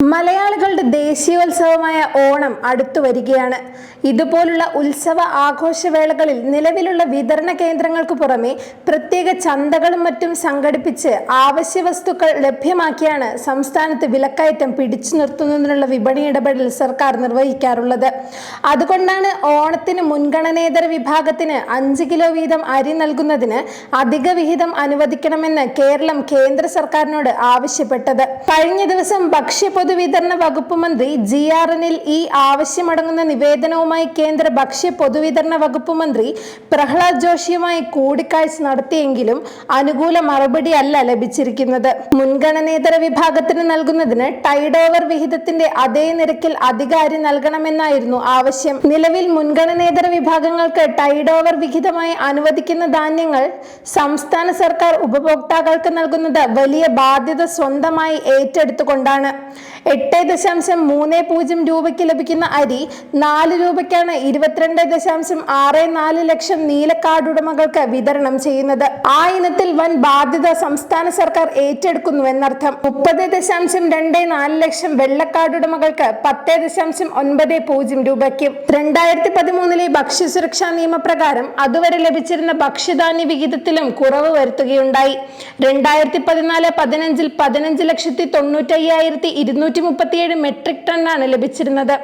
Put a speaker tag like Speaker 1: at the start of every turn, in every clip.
Speaker 1: മലയാളികളുടെ ദേശീയോത്സവമായ ഓണം അടുത്തു വരികയാണ്. ഇതുപോലുള്ള ഉത്സവ ആഘോഷവേളകളിൽ നിലവിലുള്ള വിതരണ കേന്ദ്രങ്ങൾക്ക് പുറമെ പ്രത്യേക ചന്തകളും മറ്റും സംഘടിപ്പിച്ച് ആവശ്യ വസ്തുക്കൾ ലഭ്യമാക്കിയാണ് സംസ്ഥാനത്ത് വിലക്കയറ്റം പിടിച്ചു നിർത്തുന്നതിനുള്ള വിപണി ഇടപെടൽ സർക്കാർ നിർവഹിക്കാറുള്ളത്. അതുകൊണ്ടാണ് ഓണത്തിന് മുൻഗണനേതര വിഭാഗത്തിന് അഞ്ച് കിലോ വീതം അരി നൽകുന്നതിന് അധിക വിഹിതം അനുവദിക്കണമെന്ന് കേരളം കേന്ദ്ര സർക്കാരിനോട് ആവശ്യപ്പെട്ടത്. കഴിഞ്ഞ ദിവസം ഭക്ഷ്യ പൊതുവിതരണ വകുപ്പ് മന്ത്രി ജി ആർ എനിൽ ഈ ആവശ്യമടങ്ങുന്ന നിവേദനവുമായി കേന്ദ്ര ഭക്ഷ്യ പൊതുവിതരണ വകുപ്പ് മന്ത്രി പ്രഹ്ലാദ് ജോഷിയുമായി കൂടിക്കാഴ്ച നടത്തിയെങ്കിലും അനുകൂല മറുപടി അല്ല ലഭിച്ചിരിക്കുന്നത്. മുൻഗണനേതര വിഭാഗത്തിന് നൽകുന്നതിന് ടൈഡ് ഓവർ വിഹിതത്തിന്റെ അതേ നിരക്കിൽ അധികാരി നൽകണമെന്നായിരുന്നു ആവശ്യം. നിലവിൽ മുൻഗണനേതര വിഭാഗങ്ങൾക്ക് ടൈഡ് ഓവർ വിഹിതമായി അനുവദിക്കുന്ന ധാന്യങ്ങൾ സംസ്ഥാന സർക്കാർ ഉപഭോക്താക്കൾക്ക് നൽകുന്നത് വലിയ ബാധ്യത സ്വന്തമായി ഏറ്റെടുത്തുകൊണ്ടാണ്. എട്ട് ദശാംശം മൂന്ന് പൂജ്യം രൂപയ്ക്ക് ലഭിക്കുന്ന അരി നാല് രൂപയ്ക്കാണ് ഇരുപത്തിരണ്ട് ദശാംശം ആറ് നാല് ലക്ഷം നീലക്കാർഡ് വിതരണം ചെയ്യുന്നത്. ആ ഇനത്തിൽ വൻ ബാധ്യത സംസ്ഥാന സർക്കാർ ഏറ്റെടുക്കുന്നു എന്നർത്ഥം. മുപ്പത് ദശാംശം രണ്ട് നാല് ലക്ഷം വെള്ളക്കാർഡ് ഉടമകൾക്ക് പത്ത് ദശാംശം ഒൻപത് പൂജ്യം രൂപയ്ക്കും. രണ്ടായിരത്തി പതിമൂന്നിലെ ഭക്ഷ്യസുരക്ഷാ നിയമപ്രകാരം അതുവരെ ലഭിച്ചിരുന്ന ഭക്ഷ്യധാന്യ വിഹിതത്തിലും കുറവ് വരുത്തുകയുണ്ടായി. രണ്ടായിരത്തി പതിനാല് പതിനഞ്ചിൽ പതിനഞ്ച് ലക്ഷത്തി തൊണ്ണൂറ്റയ്യായിരത്തി ഇരുന്നൂറ്റി മുപ്പത്തിയേഴ് മെട്രിക് ടണ്ണാണ് ലഭിച്ചിരുന്നത്.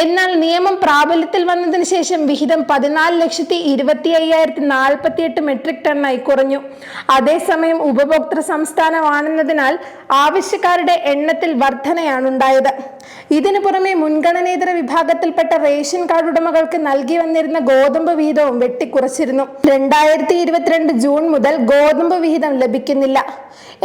Speaker 1: എന്നാൽ നിയമം പ്രാബല്യത്തിൽ വന്നതിന് ശേഷം വിഹിതം പതിനാല് ലക്ഷത്തി ഇരുപത്തി അയ്യായിരത്തി നാൽപ്പത്തി എട്ട് മെട്രിക് ടണ്ണായി കുറഞ്ഞു. അതേസമയം ഉപഭോക്തൃ സംസ്ഥാനമാണെന്നതിനാൽ ആവശ്യക്കാരുടെ എണ്ണത്തിൽ വർധനയാണ് ഉണ്ടായത് ഇതിനു പുറമെ മുൻഗണനേതര വിഭാഗത്തിൽപ്പെട്ട റേഷൻ കാർഡ് ഉടമകൾക്ക് നൽകി വന്നിരുന്ന ഗോതമ്പ് വിഹിതവും വെട്ടിക്കുറച്ചിരുന്നു. രണ്ടായിരത്തി ഇരുപത്തിരണ്ട് ജൂൺ മുതൽ ഗോതമ്പ് വിഹിതം ലഭിക്കുന്നില്ല.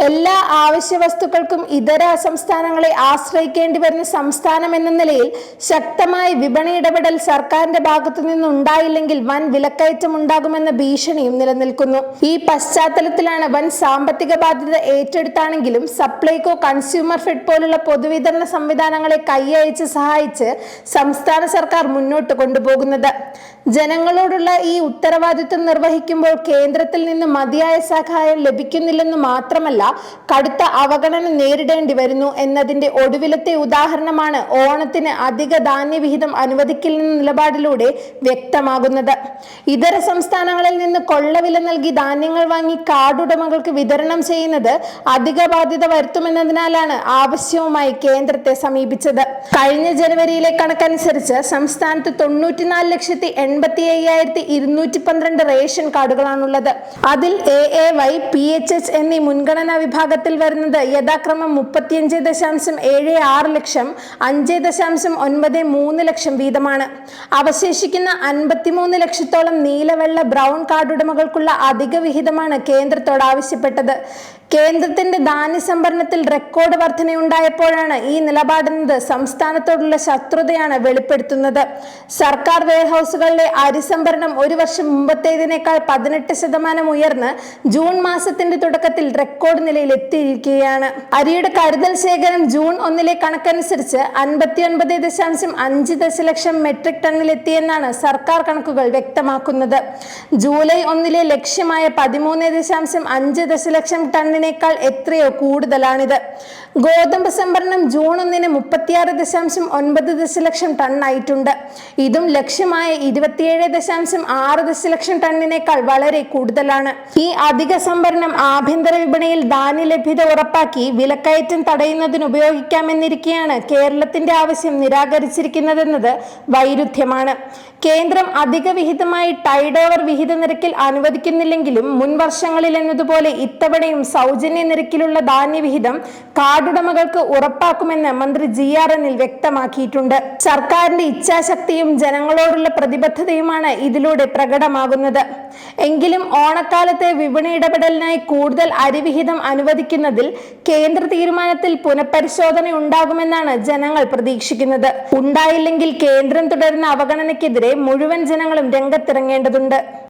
Speaker 1: എല്ലാ ആവശ്യ വസ്തുക്കൾക്കും ഇതര സംസ്ഥാനങ്ങളെ ആശ്രയിക്കേണ്ടി വരുന്ന സംസ്ഥാനം എന്ന നിലയിൽ ശക്തമായ വിപണി ഇടപെടൽ സർക്കാരിന്റെ ഭാഗത്തു നിന്നുണ്ടായില്ലെങ്കിൽ വൻ വിലക്കയറ്റം ഉണ്ടാകുമെന്ന ഭീഷണിയും നിലനിൽക്കുന്നു. ഈ പശ്ചാത്തലത്തിലാണ് വൻ സാമ്പത്തിക ബാധ്യത ഏറ്റെടുത്താണെങ്കിലും സപ്ലൈകോ കൺസ്യൂമർ ഫെഡ് പോലുള്ള പൊതുവിതരണ സംവിധാനങ്ങളെ കൈയയച്ച് സഹായിച്ച് സംസ്ഥാന സർക്കാർ മുന്നോട്ട് കൊണ്ടുപോകുന്നത്. ജനങ്ങളോടുള്ള ഈ ഉത്തരവാദിത്വം നിർവഹിക്കുമ്പോൾ കേന്ദ്രത്തിൽ നിന്ന് മതിയായ സഹായം ലഭിക്കുന്നില്ലെന്ന് മാത്രമല്ല കടുത്ത അവഗണന നേരിടേണ്ടി വരുന്നു എന്നതിന്റെ ഒടുവിലത്തെ ഉദാഹരണമാണ് ഓണത്തിന് അധിക ധാന്യവിഹിതം അനുവദിക്കില്ലെന്ന നിലപാടിലൂടെ വ്യക്തമാകുന്നത്. ഇതര സംസ്ഥാനങ്ങളിൽ നിന്ന് കൊള്ളവില നൽകി ധാന്യങ്ങൾ വാങ്ങി കാർഡുടമകൾക്ക് വിതരണം ചെയ്യുന്നത് അധിക ബാധ്യത വരുത്തുമെന്നതിനാലാണ് ആവശ്യവുമായി കേന്ദ്രത്തെ സമീപിച്ചത്. കഴിഞ്ഞ ജനുവരിയിലെ കണക്കനുസരിച്ച് സംസ്ഥാനത്ത് തൊണ്ണൂറ്റിനാല് ലക്ഷത്തി എൺപത്തി അയ്യായിരത്തി ഇരുന്നൂറ്റി പന്ത്രണ്ട് റേഷൻ കാർഡുകളാണുള്ളത്. അതിൽ A A Y P H H എന്നീ മുൻഗണനാ വിഭാഗത്തിൽ വരുന്നത് യഥാക്രമം മുപ്പത്തിയഞ്ച് ദശാംശം ഏഴ് ആറ് ലക്ഷം അഞ്ച് ദശാംശം ഒൻപത് മൂന്ന് ലക്ഷം വീതമാണ്. അവശേഷിക്കുന്ന അൻപത്തിമൂന്ന് ലക്ഷത്തോളം നീലവെള്ള ബ്രൗൺ കാർഡ് ഉടമകൾക്കുള്ള അധിക വിഹിതമാണ് കേന്ദ്രത്തോട് ആവശ്യപ്പെട്ടത്. കേന്ദ്രത്തിന്റെ ധാന്യ സംഭരണത്തിൽ റെക്കോർഡ് വർധനയുണ്ടായപ്പോഴാണ് ഈ നിലപാടെന്നത് സംസ്ഥാനത്തോടുള്ള ശത്രുതയാണ് വെളിപ്പെടുത്തുന്നത്. സർക്കാർ വെയർഹൌസുകളിലെ അരി സംഭരണം ഒരു വർഷം മുമ്പത്തേതിനേക്കാൾ പതിനെട്ട് ശതമാനം ഉയർന്ന് ജൂൺ മാസത്തിന്റെ തുടക്കത്തിൽ റെക്കോർഡ് നിലയിൽ എത്തിയിരിക്കുകയാണ് അരിയുടെ കരുതൽ ശേഖരം ജൂൺ ഒന്നിലെ കണക്കനുസരിച്ച് അൻപത്തിയൊൻപത് ദശാംശം അഞ്ച് ദശലക്ഷം മെട്രിക് ടണ്ണിൽ എത്തിയെന്നാണ് സർക്കാർ കണക്കുകൾ വ്യക്തമാക്കുന്നത്. ജൂലൈ ഒന്നിലെ ലക്ഷ്യമായ പതിമൂന്ന് ദശാംശം അഞ്ച് ദശലക്ഷം ടണ്ണിനേക്കാൾ എത്രയോ കൂടുതലാണിത്. ഗോതമ്പ് സംഭരണം ജൂൺ ഒന്നിന് മുപ്പത്തിയാറ് ദശാംശം ഒൻപത് ദശലക്ഷം ടണ്ണായിട്ടുണ്ട് ഇതും ലക്ഷ്യമായ ഇരുപത്തിയേഴ് ദശാംശം ആറ് ദശലക്ഷം ടണ്ണിനേക്കാൾ വളരെ കൂടുതലാണ്. ഈ അധിക സംഭരണം ആഭ്യന്തര വിപണിയിൽ ധാന്യ ലഭ്യത ഉറപ്പാക്കി വിലക്കയറ്റം തടയുന്നതിന് ഉപയോഗിക്കാമെന്നിരിക്കെയാണ് കേരളത്തിന്റെ ആവശ്യം നിരാകരിച്ചിരിക്കുന്നതെന്നത് വൈരുദ്ധ്യമാണ്. കേന്ദ്രം അധിക വിഹിതമായി ടൈഡ് ഓവർ വിഹിത നിരക്കിൽ അനുവദിക്കുന്നില്ലെങ്കിലും മുൻ വർഷങ്ങളിൽ എന്നതുപോലെ ഇത്തവണയും സൗജന്യ നിരക്കിലുള്ള ധാന്യവിഹിതം കാർഡുടമകൾക്ക് ഉറപ്പാക്കുമെന്ന് മന്ത്രി ജി. ആർ എന്നിൽ വ്യക്തമാക്കിയിട്ടുണ്ട്. സർക്കാരിന്റെ ഇച്ഛാശക്തിയും ജനങ്ങളോടുള്ള പ്രതിബദ്ധതയുമാണ് ഇതിലൂടെ പ്രകടമാകുന്നത്. എങ്കിലും ഓണക്കാലത്തെ വിപണി ഇടപെടലിനായി കൂടുതൽ അരിവിഹിതം അനുവദിക്കുന്നതിൽ കേന്ദ്ര തീരുമാനത്തിൽ പുനഃപരിശോധന ഉണ്ടാകുമെന്നാണ് ജനങ്ങൾ പ്രതീക്ഷിക്കുന്നത്. ഉണ്ടായില്ലെങ്കിൽ കേന്ദ്രം തുടരുന്ന അവഗണനയ്ക്കെതിരെ മുഴുവൻ ജനങ്ങളും രംഗത്തിറങ്ങേണ്ടതുണ്ട്.